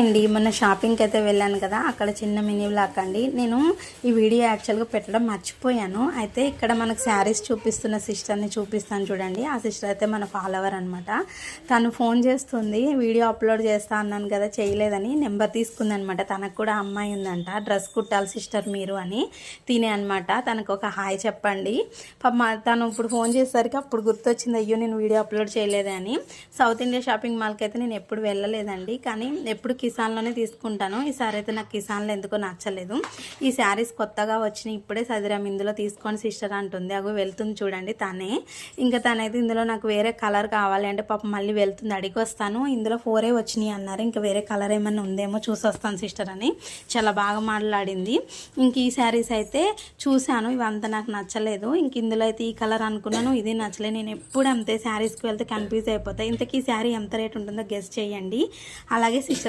అండి మొన్న షాపింగ్కి అయితే వెళ్ళాను కదా అక్కడ చిన్న మినీ బ్లాక్ అండి. నేను ఈ వీడియో యాక్చువల్గా పెట్టడం మర్చిపోయాను. అయితే ఇక్కడ మనకు శారీస్ చూపిస్తున్న సిస్టర్ని చూపిస్తాను చూడండి. ఆ సిస్టర్ అయితే మన ఫాలోవర్ అనమాట తను ఫోన్ చేస్తుంది వీడియో అప్లోడ్ చేస్తా అన్నాను కదా చేయలేదని నెంబర్ తీసుకుంది అనమాట తనకు కూడా అమ్మాయి ఉందంట డ్రెస్ కుట్టాలి సిస్టర్ మీరు అని తినే అనమాట తనకు ఒక హాయ్ చెప్పండి. తను ఇప్పుడు ఫోన్ చేసేసరికి అప్పుడు గుర్తొచ్చింది అయ్యో నేను వీడియో అప్లోడ్ చేయలేదని సౌత్ ఇండియా షాపింగ్ మాల్కి అయితే నేను ఎప్పుడు వెళ్ళలేదండి కానీ ఎప్పుడు కిసాన్లోనే తీసుకుంటాను. ఈ సారీ అయితే నాకు కిసాన్లో ఎందుకో నచ్చలేదు. ఈ శారీస్ కొత్తగా వచ్చినాయి ఇప్పుడే సదిరాం ఇందులో తీసుకొని సిస్టర్ అంటుంది. అగో వెళ్తుంది చూడండి తనే. ఇంకా తనైతే ఇందులో నాకు వేరే కలర్ కావాలి అంటే పాపం మళ్ళీ వెళ్తుంది అడిగి వస్తాను ఇందులో ఫోరే వచ్చినాయి అన్నారు. ఇంకా వేరే కలర్ ఏమైనా ఉందేమో చూసి వస్తాను సిస్టర్ అని. చాలా బాగా మాట్లాడింది. ఇంక ఈ శారీస్ అయితే చూశాను. ఇవంతా నాకు నచ్చలేదు. ఇంక ఇందులో అయితే ఈ కలర్ అనుకున్నాను. ఇది నచ్చలేదు నేను ఎప్పుడు అంతే శారీస్కి వెళ్తే కన్ఫ్యూజ్ అయిపోతాయి ఇంతకీ ఈ శారీ ఎంత రేట్ ఉంటుందో గెస్ట్ చేయండి. అలాగే సిస్టర్